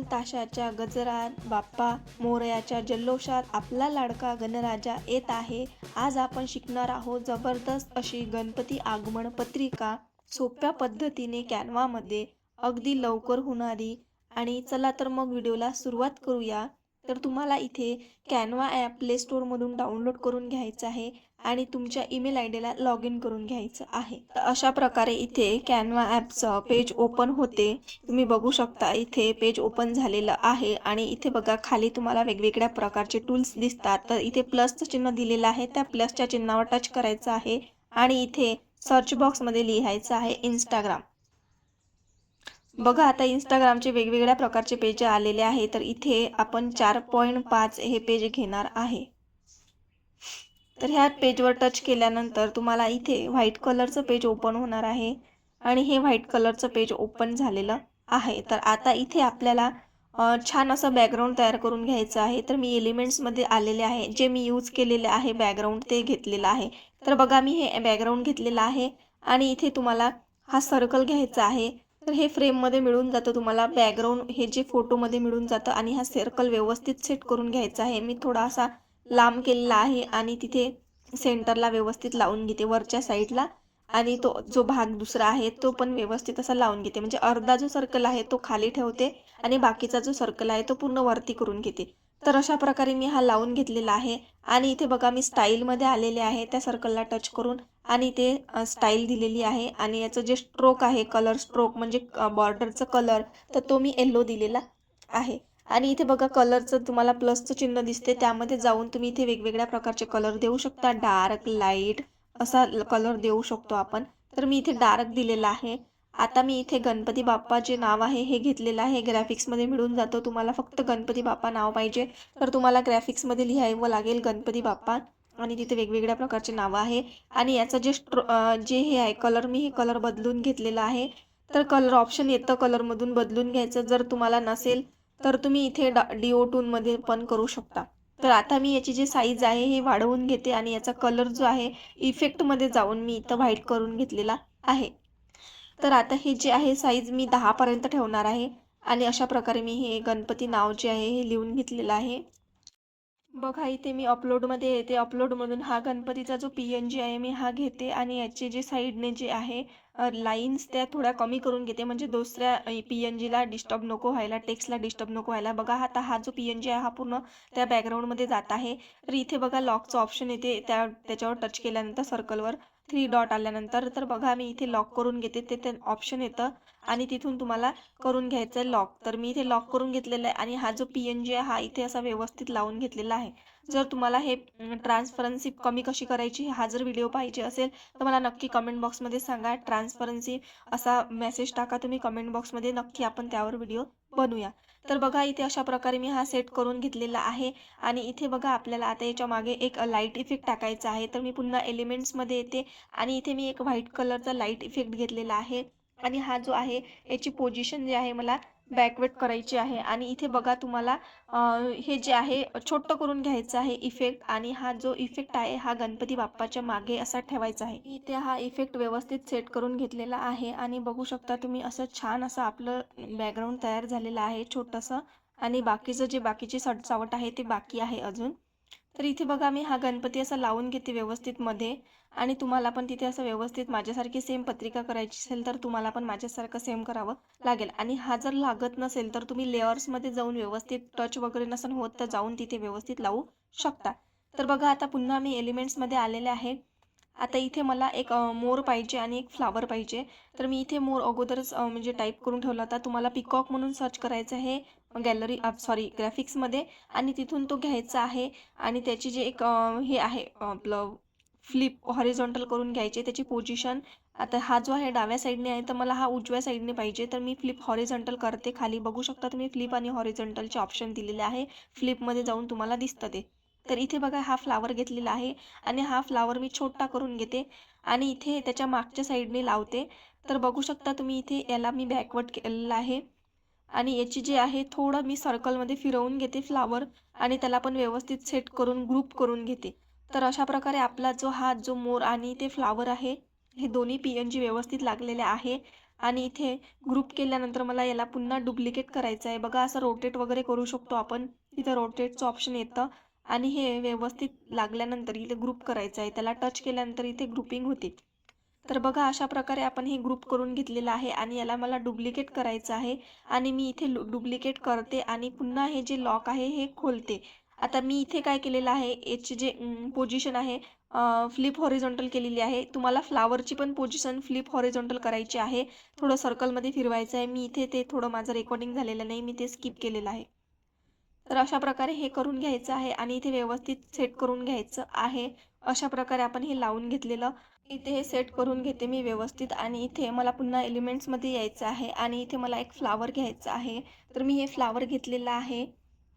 ढोल ताशाच्या गजरात बाप्पा मोरयाच्या जल्लोषात आपला लाडका गणराजा येत आहे. आज आपण शिकणार आहोत जबरदस्त अशी गणपती आगमन पत्रिका सोप्या पद्धतीने कॅनवामध्ये. अगदी लवकर होणारी. आणि चला तर मग व्हिडिओला सुरुवात करूया. तर तुम्हाला इथे कॅनवा ॲप प्ले स्टोअरमधून डाउनलोड करून घ्यायचं आहे. आणि तुमच्या ईमेल आय डीला लॉग इन करून घ्यायचं आहे. तर अशा प्रकारे इथे कॅनवा ॲपचं पेज ओपन होते. तुम्ही बघू शकता इथे पेज ओपन झालेलं आहे आणि इथे बघा खाली तुम्हाला वेगवेगळ्या प्रकारचे टूल्स दिसतात. तर इथे प्लसचं चिन्ह दिलेलं आहे. त्या प्लसच्या चिन्हावर टच करायचं आहे आणि इथे सर्च बॉक्समध्ये लिहायचं आहे इंस्टाग्राम बघा आता इंस्टाग्रामचे वेगवेगळ्या प्रकारचे पेज आलेले आहे. तर इथे आपण चार पॉईंट पाच हे पेज घेणार आहे. तर ह्या पेजवर टच केल्यानंतर तुम्हाला इथे व्हाईट कलरचं पेज ओपन होणार आहे आणि हे व्हाईट कलरचं पेज ओपन झालेलं आहे. तर आता इथे आपल्याला छान असं बॅकग्राऊंड तयार करून घ्यायचं आहे. तर मी एलिमेंट्समध्ये आलेले आहे. जे मी यूज केलेले आहे बॅकग्राऊंड ते घेतलेलं आहे. तर बघा मी हे बॅकग्राऊंड घेतलेलं आहे आणि इथे तुम्हाला हा सर्कल घ्यायचा आहे. तर हे फ्रेममध्ये मिळून जातं तुम्हाला बॅकग्राऊंड हे जे फोटोमध्ये मिळून जातं आणि हा सर्कल व्यवस्थित सेट करून घ्यायचा आहे. मी थोडासा लांब केलेला आहे आणि तिथे सेंटरला व्यवस्थित लावून घेते वरच्या साईडला. आणि तो जो भाग दुसरा आहे तो पण व्यवस्थित असा लावून घेते. म्हणजे अर्धा जो सर्कल आहे तो खाली ठेवते आणि बाकीचा जो सर्कल आहे तो पूर्ण वरती करून घेते. तर अशा प्रकारे मी हा लावून घेतलेला आहे. आणि इथे बघा मी स्टाईलमध्ये आलेले आहे त्या सर्कलला टच करून. आणि ते स्टाईल दिलेली आहे. आणि याचं जे स्ट्रोक आहे कलर स्ट्रोक म्हणजे बॉर्डरचं कलर तर तो मी येल्लो दिलेला आहे. आणि इथे बघा कलरचं तुम्हाला प्लसचं चिन्ह दिसते त्यामध्ये जाऊन तुम्ही इथे वेगवेगळ्या प्रकारचे कलर देऊ शकता. डार्क लाइट असा कलर देऊ शकतो आपण. तर मी इथे डार्क दिलेला आहे. आता मी इथे गणपती बाप्पा जे नाव आहे हे घेतलेलं आहे. ग्राफिक्समध्ये मिळून जातो. तुम्हाला फक्त गणपती बाप्पा नाव पाहिजे. तर तुम्हाला ग्रॅफिक्समध्ये लिहावं लागेल गणपती बाप्पा. आणि तिथे वेगवेगळ्या प्रकारचे नावं आहे. आणि याचं जे स्ट्रो जे हे आहे कलर मी हे कलर बदलून घेतलेला आहे. तर कलर ऑप्शन येतं कलरमधून बदलून घ्यायचं. जर तुम्हाला नसेल तर तुम्ही इथे डा डिओ टूनमध्ये पण करू शकता. तर आता मी याची जी साईज आहे हे वाढवून घेते आणि याचा कलर जो आहे इफेक्टमध्ये जाऊन मी इथं व्हाईट करून घेतलेला आहे. तर आता हे जे आहे साईज मी दहापर्यंत ठेवणार आहे. आणि अशा प्रकारे मी हे गणपती नाव जे आहे हे लिहून घेतलेलं आहे. बघा इथे मी अपलोडमध्ये येते. अपलोडमधून हा गणपतीचा जो पी एन जी आहे मी हा घेते. आणि याचे जे साईडने जे आहे लाईन्स त्या थोड्या कमी करून घेते. म्हणजे दुसऱ्या पी एन जीला डिस्टर्ब नको व्हायला टेक्स्टला डिस्टर्ब नको व्हायला. बघा आता हा जो पी एन जी आहे हा पूर्ण त्या बॅकग्राऊंडमध्ये जात आहे. तर इथे बघा लॉकचं ऑप्शन येते. त्या त्याच्यावर टच केल्यानंतर सर्कलवर थ्री डॉट आल्यानंतर तर बघा मी इथे लॉक करून घेते. ते ते ऑप्शन येतं. आणि तिथून तुम्हाला करून घ्यायचं आहे लॉक तर मी इथे लॉक करून घेतलेला आहे. आणि हा जो पी एन जी आहे हा इथे असा व्यवस्थित लावून घेतलेला आहे. जर तुम्हाला हे ट्रान्सफरन्सी कमी कशी करायची हा जर व्हिडिओ पाहिजे असेल तर मला नक्की कमेंट बॉक्समध्ये सांगा. ट्रान्सफरन्सी असा मेसेज टाका तुम्ही. कमेंट बॉक्समध्ये नक्की आपण त्यावर व्हिडिओ बनवूया. तर बघा इथे अशा प्रकारे मी हा सेट करून घेतलेला आहे. आणि इथे बघा आपल्याला आता याच्या मागे एक लाइट इफेक्ट टाकायचा आहे. तर मी पुन्हा एलिमेंट्समध्ये येते. आणि इथे मी एक व्हाईट कलरचा लाइट इफेक्ट घेतलेला आहे. आणि हा जो आहे याची पोझिशन जी आहे मला बॅकवेट करायची आहे. आणि इथे बघा तुम्हाला हे जे आहे छोटं करून घ्यायचं आहे इफेक्ट आणि हा जो इफेक्ट आहे हा गणपती बाप्पाच्या मागे असा ठेवायचा आहे. इथे हा इफेक्ट व्यवस्थित सेट करून घेतलेला आहे. आणि बघू शकता तुम्ही असं छान असं आपलं बॅकग्राऊंड तयार झालेलं आहे छोटंसं. आणि बाकीचं जे बाकीची सटसावट आहे ते बाकी आहे अजून. तर इथे बघा मी हा गणपती असा लावून घेते व्यवस्थित मध्ये. आणि तुम्हाला पण तिथे असं व्यवस्थित माझ्यासारखी सेम पत्रिका करायची असेल तर तुम्हाला पण माझ्यासारखं सेम करावं लागेल. आणि हा जर लागत नसेल तर तुम्ही लेअर्समध्ये जाऊन व्यवस्थित टच वगैरे नसेल होत तर जाऊन तिथे व्यवस्थित लावू शकता. तर बघा आता पुन्हा मी एलिमेंट्समध्ये आलेले आहे. आता इथे मला एक मोर पाहिजे आणि एक फ्लावर पाहिजे. तर मी इथे मोर अगोदरच म्हणजे टाईप करून ठेवला होता. तुम्हाला पिकॉक म्हणून सर्च करायचं आहे गॅलरी सॉरी ग्राफिक्समध्ये आणि तिथून तो घ्यायचा आहे. आणि त्याची जे एक हे आहे आपलं फ्लिप हॉरिझॉन्टल करून घ्यायचे त्याची पोझिशन आता हा जो आहे डाव्या साईडने आहे तर मला हा उजव्या साईडने पाहिजे तर मी फ्लिप हॉरिझॉन्टल करते खाली. बघू शकता तुम्ही फ्लिप आणि हॉरिझॉन्टलचे ऑप्शन दिलेले आहे. फ्लिपमध्ये जाऊन तुम्हाला दिसतं ते. तर इथे बघा हा फ्लावर घेतलेला आहे आणि हा फ्लावर मी छोटा करून घेते आणि इथे त्याच्या मागच्या साईडने लावते. तर बघू शकता तुम्ही इथे याला मी बॅकवर्ड केलेला आहे आणि याची जे आहे थोडं मी सर्कलमध्ये फिरवून घेते फ्लावर आणि त्याला पण व्यवस्थित सेट करून ग्रुप करून घेते. तर अशा प्रकारे आपला जो हा जो मोर आणि ते फ्लावर आहे हे दोन्ही पी एन जी व्यवस्थित लागलेले आहे. आणि इथे ग्रुप केल्यानंतर मला याला पुन्हा डुप्लिकेट करायचं आहे. बघा असं रोटेट वगैरे करू शकतो आपण. इथं रोटेटचं ऑप्शन येतं. आणि हे व्यवस्थित लागल्यानंतर इथे ग्रुप करायचं आहे. त्याला टच केल्यानंतर इथे ग्रुपिंग होते. तर बघा अशा प्रकारे आपण हे ग्रुप करून घेतलेलं आहे आणि याला मला डुप्लिकेट करायचं आहे. आणि मी इथे डुप्लिकेट करते आणि पुन्हा हे जे लॉक आहे हे खोलते. आता मी इथे काय केलेलं आहे याची जे पोझिशन आहे फ्लिप हॉरिझॉन्टल केलेली आहे. तुम्हाला फ्लावरची पण पोझिशन फ्लिप हॉरिझॉन्टल करायची आहे. थोडं सर्कलमध्ये फिरवायचं आहे. मी इथे ते थोडं माझं रेकॉर्डिंग झालेलं नाही. मी ते स्किप केलेलं आहे. तर अशा प्रकारे हे करून घ्यायचं आहे आणि इथे व्यवस्थित सेट करून घ्यायचं आहे. अशा प्रकारे आपण हे लावून घेतलेलं. इथे हे सेट करून घेते मी व्यवस्थित आणि इथे मला पुन्हा एलिमेंट्समध्ये यायचं आहे आणि इथे मला एक फ्लावर घ्यायचं आहे. तर मी हे फ्लावर घेतलेलं आहे.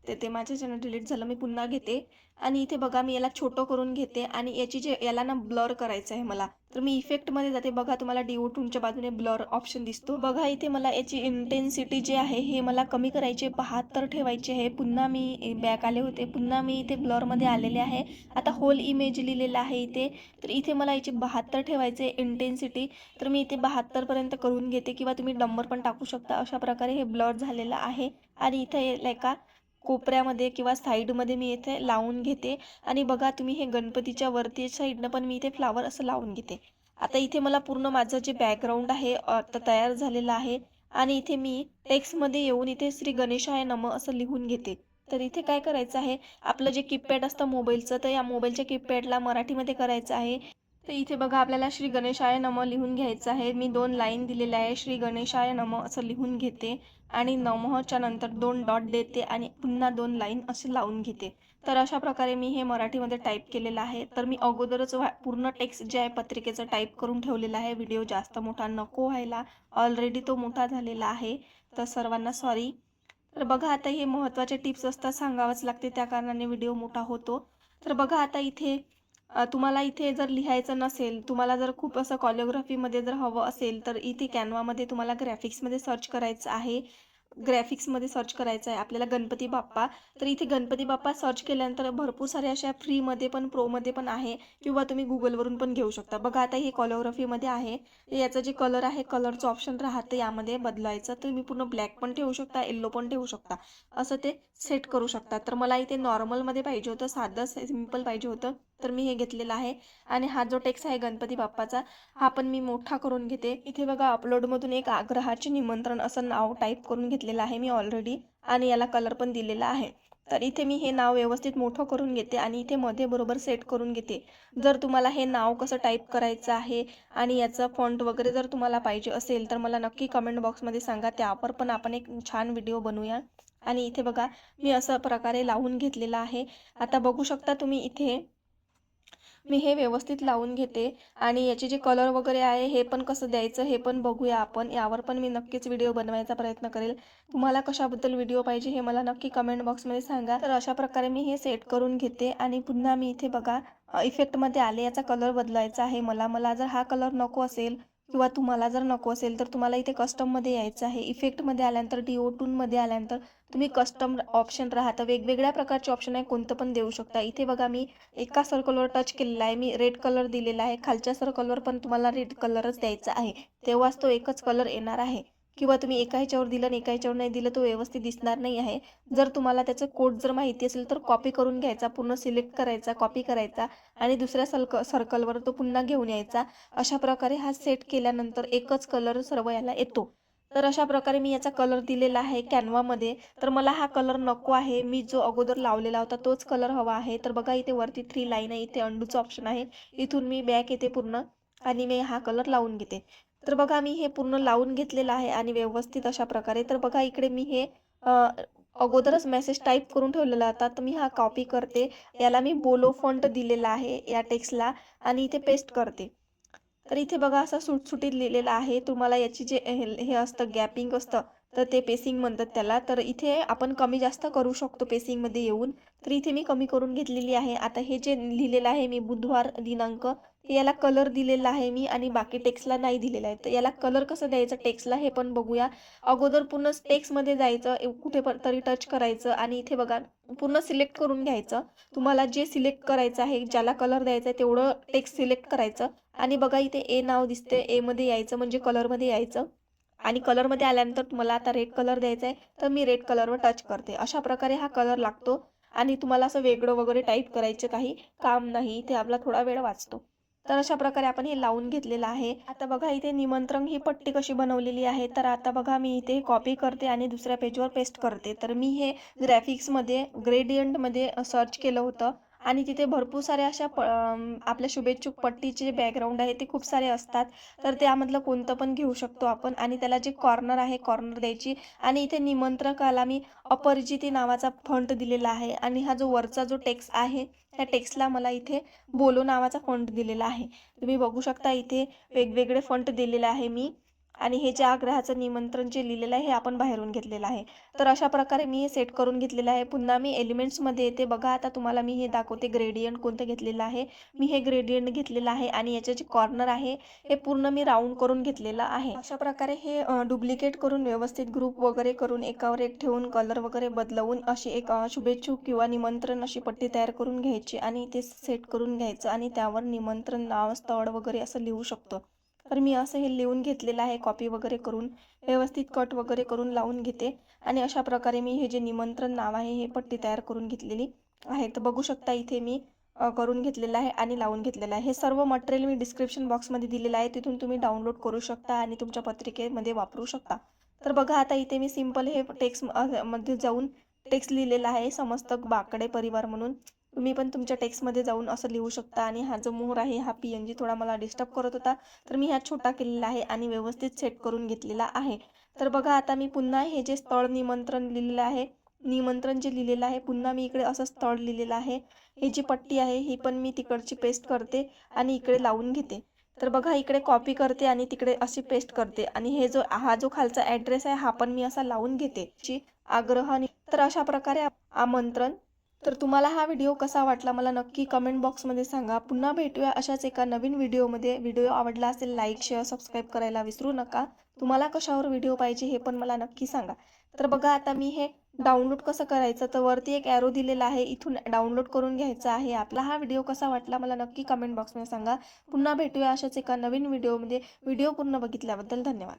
ते ते चॅनल डिलीट झालं मी पुन्हा घेते. आणि इथे बघा मी याला छोटं करून घेते. आणि याची जे याला ना ब्लर करायचं आहे मला. तर मी इफेक्टमध्ये जाते. बघा तुम्हाला डिओ टूनच्या बाजूने ब्लर ऑप्शन दिसतो. बघा इथे मला याची इंटेन्सिटी जे आहे हे मला कमी करायचे बहात्तर ठेवायचे आहे. पुन्हा मी बॅक आले होते. पुन्हा मी इथे ब्लरमध्ये आलेले आहे. आता होल इमेज लिहिलेलं आहे इथे. तर इथे मला याची बहात्तर ठेवायचे इंटेन्सिटी तर मी इथे बहात्तरपर्यंत करून घेते. किंवा तुम्ही नंबर पण टाकू शकता. अशा प्रकारे हे ब्लर झालेलं आहे. आणि इथे एका कोपऱ्यामध्ये किंवा साईडमध्ये मी इथे लावून घेते. आणि बघा तुम्ही हे गणपतीच्या वरती साईडनं पण मी इथे फ्लावर असं लावून घेते. आता इथे मला पूर्ण माझं जे बॅकग्राऊंड आहे आता तयार झालेलं आहे. आणि इथे मी टेक्स्टमध्ये येऊन इथे श्री गणेशाय नम असं लिहून घेते. तर इथे काय करायचं आहे? आपलं जे कीपॅड असतं मोबाईलचं तर या मोबाईलच्या कीपॅडला मराठीमध्ये करायचं आहे. तर इथे बघा आपल्याला श्री गणेशाय नम लिहून घ्यायचं आहे. मी दोन लाईन दिलेल्या आहे श्री गणेशाय नम असं लिहून घेते आणि नमहच्या नंतर दोन डॉट देते आणि पुन्हा दोन लाईन असे लावून घेते. तर अशा प्रकारे मी हे मराठीमध्ये टाईप केलेलं आहे. तर मी अगोदरच पूर्ण टेक्स्ट जे आहे पत्रिकेचं टाईप करून ठेवलेलं आहे. व्हिडिओ जास्त मोठा नको व्हायला. ऑलरेडी तो मोठा झालेला आहे. तर सर्वांना सॉरी तर बघा आता हे महत्त्वाचे टिप्स असतात सांगावंच लागते. त्या कारणाने व्हिडिओ मोठा होतो. तर बघा आता इथे तुम्हाला इथे जर लिहायचं नसेल तुम्हाला जर खूप असं कॉलिओग्राफीमध्ये जर हवं असेल तर इथे कॅनवामध्ये तुम्हाला ग्रॅफिक्समध्ये सर्च करायचं आहे. ग्रॅफिक्समध्ये सर्च करायचं आहे आपल्याला गणपती बाप्पा. तर इथे गणपती बाप्पा सर्च केल्यानंतर भरपूर साऱ्या अशा फ्रीमध्ये पण प्रोमध्ये पण आहे किंवा तुम्ही गुगलवरून पण घेऊ शकता. बघा आता हे कॉलिओग्राफीमध्ये आहे. याचं जे कलर आहे कलरचं ऑप्शन राहतं यामध्ये बदलायचं. तुम्ही पूर्ण ब्लॅक पण ठेवू शकता येल्लो पण ठेवू शकता. असं ते सेट करू शकता. तर मला इथे नॉर्मलमध्ये पाहिजे होतं साधं सिंपल पाहिजे होतं. तर मी हे घेतलेलं आहे. आणि हा जो टेक्स्ट आहे गणपती बाप्पाचा हा पण मी मोठा करून घेते. इथे बघा अपलोडमधून एक आग्रहाचे निमंत्रण असं नाव टाईप करून घेतलेलं आहे मी ऑलरेडी आणि याला कलर पण दिलेला आहे. तर इथे मी हे नाव व्यवस्थित मोठं करून घेते आणि इथे मध्ये बरोबर सेट करून घेते. जर तुम्हाला हे नाव कसं टाईप करायचं आहे आणि याचं फॉन्ट वगैरे जर तुम्हाला पाहिजे असेल तर मला नक्की कमेंट बॉक्समध्ये सांगा. त्यावर पण आपण एक छान व्हिडिओ बनवूया. आणि इथे बघा मी असं प्रकारे लावून घेतलेलं आहे. आता बघू शकता तुम्ही इथे मी हे व्यवस्थित लावून घेते आणि याचे जे कलर वगैरे आहे हे पण कसं द्यायचं हे पण बघूया आपण. यावर पण मी नक्कीच व्हिडिओ बनवायचा प्रयत्न करेल. तुम्हाला कशाबद्दल व्हिडिओ पाहिजे हे मला नक्की कमेंट बॉक्समध्ये सांगा. तर अशा प्रकारे मी हे सेट करून घेते आणि पुन्हा मी इथे बघा इफेक्टमध्ये आले याचा कलर बदलायचा आहे मला. मला जर हा कलर नको असेल किंवा तुम्हाला जर नको असेल तर तुम्हाला इथे कस्टममध्ये यायचं आहे. इफेक्टमध्ये आल्यानंतर डी ओ टूनमध्ये आल्यानंतर तुम्ही कस्टम ऑप्शन राहतं वेगवेगळ्या प्रकारचे ऑप्शन आहे. कोणतं पण देऊ शकता. इथे बघा मी एका सर्कलवर टच केलेला आहे. मी रेड कलर दिलेला आहे. खालच्या सर्कलवर पण तुम्हाला रेड कलरच द्यायचा आहे. तेव्हाच तो एकच कलर येणार आहे. किंवा तुम्ही एका ह्याच्यावर दिलं आणि एका ह्याच्यावर नाही दिलं तो व्यवस्थित दिसणार नाही आहे. जर तुम्हाला त्याचं कोड जर माहिती असेल तर कॉपी करून घ्यायचा. पूर्ण सिलेक्ट करायचा कॉपी करायचा. आणि दुसऱ्या सर्क सर्कलवर तो पुन्हा घेऊन यायचा. अशा प्रकारे हा सेट केल्यानंतर एकच कलर सर्व याला येतो. तर अशा प्रकारे मी याचा कलर दिलेला आहे कॅनवामध्ये तर मला हा कलर नको आहे. मी जो अगोदर लावलेला होता तोच कलर हवा आहे. तर बघा इथे वरती थ्री लाईन आहे. इथे अंडूचं ऑप्शन आहे. इथून मी बॅक येते पूर्ण आणि मी हा कलर लावून घेते. तर बघा मी हे पूर्ण लावून घेतलेलं आहे आणि व्यवस्थित अशा प्रकारे. तर बघा इकडे मी हे अगोदरच मेसेज टाईप करून ठेवलेला होता. तर मी हा कॉपी करते. याला मी बोलो फॉन्ट दिलेला आहे या टेक्स्टला आणि इथे पेस्ट करते. तर इथे बघा असं सुटसुटीत लिहिलेलं आहे. तुम्हाला याची जे हे असतं गॅपिंग असतं तर ते पेसिंग म्हणतात त्याला. तर इथे आपण कमी जास्त करू शकतो पेसिंगमध्ये येऊन. तर इथे मी कमी करून घेतलेली आहे. आता हे जे लिहिलेलं आहे मी बुधवार दिनांक याला कलर दिलेला आहे मी आणि बाकी टेक्स्टला नाही दिलेला आहे. तर याला कलर कसं द्यायचं टेक्स्टला हे पण बघूया. अगोदर पूर्ण टेक्स्टमध्ये जायचं कुठे पण तरी टच करायचं आणि इथे बघा पूर्ण सिलेक्ट करून घ्यायचं. तुम्हाला जे सिलेक्ट करायचं आहे ज्याला कलर द्यायचा आहे तेवढं टेक्स्ट सिलेक्ट करायचं. आणि बघा इथे ए नाव दिसते एमध्ये यायचं म्हणजे कलरमध्ये यायचं. आणि कलरमध्ये आल्यानंतर मला आता रेड कलर द्यायचा आहे तर मी रेड कलरवर टच करते. अशा प्रकारे हा कलर लागतो. आणि तुम्हाला असं वेगळं वगैरे टाईप करायचं काही काम नाही. ते आपला थोडा वेळ वाचतो. तर अशा प्रकारे आपण हे लावून घेतलेलं आहे. आता बघा इथे निमंत्रण ही पट्टी कशी बनवलेली आहे. तर आता बघा मी इथे कॉपी करते आणि दुसऱ्या पेजवर पेस्ट करते. तर मी हे ग्रॅफिक्समध्ये ग्रेडियंटमध्ये सर्च केलं होतं. आणि तिथे भरपूर साऱ्या अशा प आपल्या शुभेच्छुक पट्टीचे जे बॅकग्राऊंड आहे ते खूप सारे असतात. तर त्यामधलं कोणतं पण घेऊ शकतो आपण. आणि त्याला जे कॉर्नर आहे कॉर्नर द्यायची. आणि इथे निमंत्रकाला मी अपरिजिती नावाचा फंट दिलेला आहे. आणि हा जो वरचा जो टेक्स्ट आहे त्या टेक्स्टला मला इथे बोलो नावाचा फंट दिलेला आहे. तुम्ही बघू शकता इथे वेगवेगळे फंट दिलेले आहे मी. आणि हे जे आग्रहाचं निमंत्रण जे लिहिलेलं आहे हे आपण बाहेरून घेतलेलं आहे. तर अशा प्रकारे मी हे सेट करून घेतलेलं आहे. पुन्हा मी एलिमेंट्समध्ये येते. बघा आता तुम्हाला मी हे दाखवते. ग्रेडियंट कोणतं घेतलेलं आहे. मी हे ग्रेडियंट घेतलेलं आहे आणि याचे जे कॉर्नर आहे हे पूर्ण मी राऊंड करून घेतलेलं आहे. अशा प्रकारे हे डुप्लिकेट करून व्यवस्थित ग्रुप वगैरे करून एकावर एक ठेवून कलर वगैरे बदलवून अशी एक शुभेच्छुक किंवा निमंत्रण अशी पट्टी तयार करून घ्यायची आणि ते सेट करून घ्यायचं आणि त्यावर निमंत्रण नाव स्थळ वगैरे असं लिहू शकतो. तर मी असं हे लिहून घेतलेलं आहे कॉपी वगैरे करून व्यवस्थित कट वगैरे करून लावून घेते. आणि अशा प्रकारे मी हे जे निमंत्रण नाव आहे हे पट्टी तयार करून घेतलेली आहे. तर बघू शकता इथे मी करून घेतलेलं आहे आणि लावून घेतलेलं आहे. हे सर्व मटेरियल मी डिस्क्रिप्शन बॉक्समध्ये दिलेलं आहे. तिथून तुम्ही डाउनलोड करू शकता आणि तुमच्या पत्रिकेमध्ये वापरू शकता. तर बघा आता इथे मी सिंपल हे टेक्स्टमध्ये जाऊन टेक्स्ट लिहिलेला आहे. समस्तक बाकडे परिवार म्हणून. तुम्ही पण तुमच्या टेक्स्टमध्ये जाऊन असं लिहू शकता आणि हा जो मोहर आहे हा पी एन जी थोडा मला डिस्टर्ब करत होता. तर मी ह्या छोटा केलेला आहे आणि व्यवस्थित सेट करून घेतलेला आहे. तर बघा आता मी पुन्हा हे जे स्थळ निमंत्रण लिहिलेलं आहे निमंत्रण जे लिहिलेलं आहे पुन्हा मी इकडे असं स्थळ लिहिलेलं आहे. ही जी पट्टी आहे ही पण मी तिकडची पेस्ट करते आणि इकडे लावून घेते. तर बघा इकडे कॉपी करते आणि तिकडे अशी पेस्ट करते. आणि हे जो हा जो खालचा ॲड्रेस आहे हा पण मी असा लावून घेते. ची आग्रहाने तर अशा प्रकारे आमंत्रण तर तुम्हाला हा व्हिडिओ कसा वाटला मला नक्की कमेंट बॉक्समध्ये सांगा. पुन्हा भेटूया अशाच एका नवीन व्हिडिओमध्ये व्हिडिओ आवडला असेल लाईक शेअर सबस्क्राईब करायला विसरू नका. तुम्हाला कशावर व्हिडिओ पाहिजे हे पण मला नक्की सांगा. तर बघा आता मी हे डाउनलोड कसं करायचं? तर वरती एक ॲरो दिलेला आहे. इथून डाउनलोड करून घ्यायचा आहे. आपला हा व्हिडिओ कसा वाटला मला नक्की कमेंट बॉक्समध्ये सांगा. पुन्हा भेटूया अशाच एका नवीन व्हिडिओमध्ये व्हिडिओ पूर्ण बघितल्याबद्दल धन्यवाद.